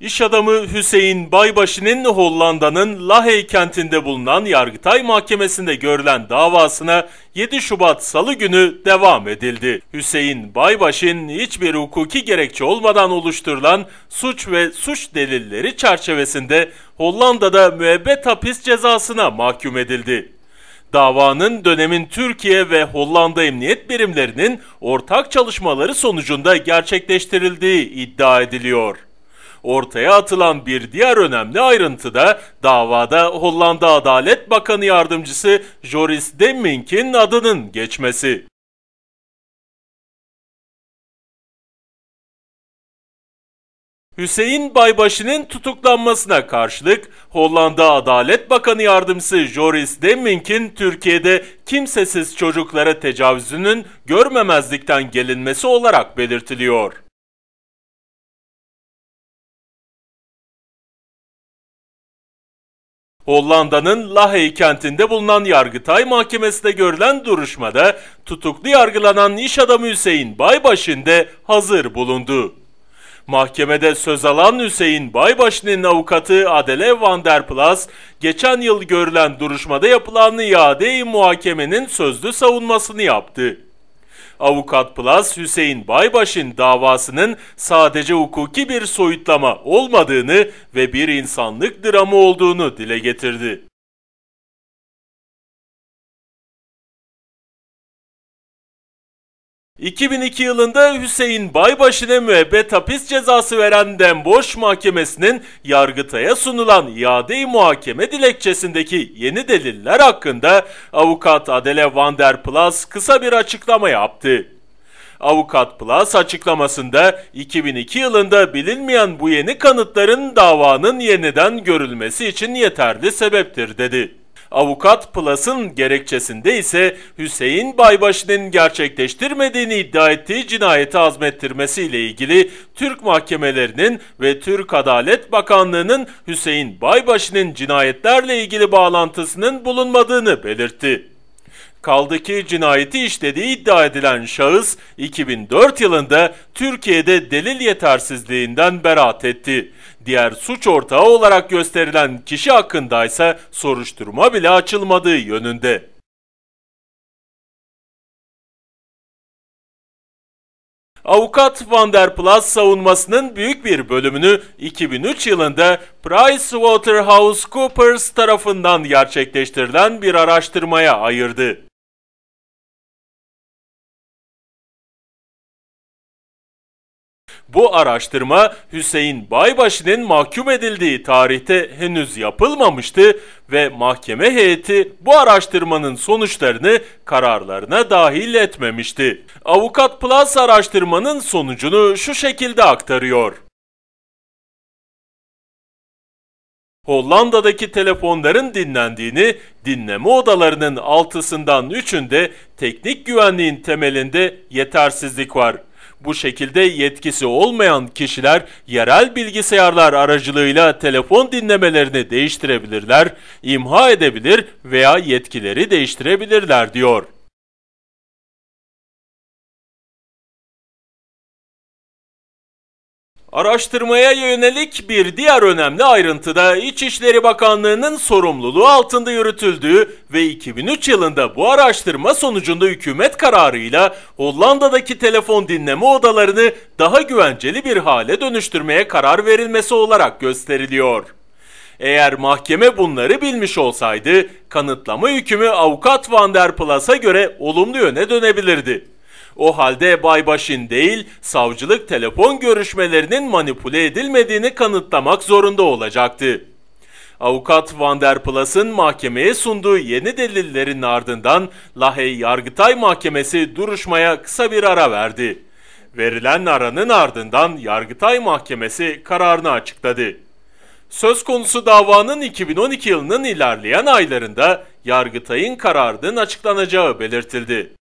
İş adamı Hüseyin Baybaşı'nın Hollanda'nın Lahey kentinde bulunan Yargıtay Mahkemesi'nde görülen davasına 7 Şubat Salı günü devam edildi. Hüseyin Baybaşı'nın hiçbir hukuki gerekçe olmadan oluşturulan suç ve suç delilleri çerçevesinde Hollanda'da müebbet hapis cezasına mahkum edildi. Davanın dönemin Türkiye ve Hollanda emniyet birimlerinin ortak çalışmaları sonucunda gerçekleştirildiği iddia ediliyor. Ortaya atılan bir diğer önemli ayrıntı da davada Hollanda Adalet Bakanı Yardımcısı Joris Demmink'in adının geçmesi. Hüseyin Baybaşı'nın tutuklanmasına karşılık Hollanda Adalet Bakanı Yardımcısı Joris Demmink'in Türkiye'de kimsesiz çocuklara tecavüzünün görmemezlikten gelinmesi olarak belirtiliyor. Hollanda'nın Lahey kentinde bulunan Yargıtay Mahkemesi'nde görülen duruşmada tutuklu yargılanan iş adamı Hüseyin Baybaşı'nın de hazır bulundu. Mahkemede söz alan Hüseyin Baybaşı'nın avukatı Adele Van der Plas, geçen yıl görülen duruşmada yapılan iade muhakemenin sözlü savunmasını yaptı. Avukat Plus Hüseyin Baybaş'ın davasının sadece hukuki bir soyutlama olmadığını ve bir insanlık dramı olduğunu dile getirdi. 2002 yılında Hüseyin Baybaşı'na müebbet hapis cezası veren Demboş Mahkemesi'nin Yargıtay'a sunulan iade muhakeme dilekçesindeki yeni deliller hakkında avukat Adele Van der Plas kısa bir açıklama yaptı. Avukat Plus açıklamasında 2002 yılında bilinmeyen bu yeni kanıtların davanın yeniden görülmesi için yeterli sebeptir dedi. Avukat Plus'ın gerekçesinde ise Hüseyin Baybaşı'nın gerçekleştirmediğini iddia ettiği cinayeti azmettirmesiyle ilgili Türk mahkemelerinin ve Türk Adalet Bakanlığı'nın Hüseyin Baybaşı'nın cinayetlerle ilgili bağlantısının bulunmadığını belirtti. Kaldı ki cinayeti işlediği iddia edilen şahıs 2004 yılında Türkiye'de delil yetersizliğinden beraat etti. Diğer suç ortağı olarak gösterilen kişi hakkında ise soruşturma bile açılmadığı yönünde. Avukat Van der Plas savunmasının büyük bir bölümünü 2003 yılında PricewaterhouseCoopers tarafından gerçekleştirilen bir araştırmaya ayırdı. Bu araştırma Hüseyin Baybaşı'nın mahkum edildiği tarihte henüz yapılmamıştı ve mahkeme heyeti bu araştırmanın sonuçlarını kararlarına dahil etmemişti. Avukat Plus araştırmanın sonucunu şu şekilde aktarıyor. Hollanda'daki telefonların dinlendiğini, dinleme odalarının altısından üçünde teknik güvenliğin temelinde yetersizlik var. Bu şekilde yetkisi olmayan kişiler yerel bilgisayarlar aracılığıyla telefon dinlemelerini değiştirebilirler, imha edebilir veya yetkileri değiştirebilirler diyor. Araştırmaya yönelik bir diğer önemli ayrıntı da İçişleri Bakanlığı'nın sorumluluğu altında yürütüldüğü ve 2003 yılında bu araştırma sonucunda hükümet kararıyla Hollanda'daki telefon dinleme odalarını daha güvenceli bir hale dönüştürmeye karar verilmesi olarak gösteriliyor. Eğer mahkeme bunları bilmiş olsaydı kanıtlama hükmü avukat Van der Plas'a göre olumlu yöne dönebilirdi. O halde Baybaş'ın değil, savcılık telefon görüşmelerinin manipüle edilmediğini kanıtlamak zorunda olacaktı. Avukat Van der Plas'ın mahkemeye sunduğu yeni delillerin ardından Lahey Yargıtay Mahkemesi duruşmaya kısa bir ara verdi. Verilen aranın ardından Yargıtay Mahkemesi kararını açıkladı. Söz konusu davanın 2012 yılının ilerleyen aylarında Yargıtay'ın kararının açıklanacağı belirtildi.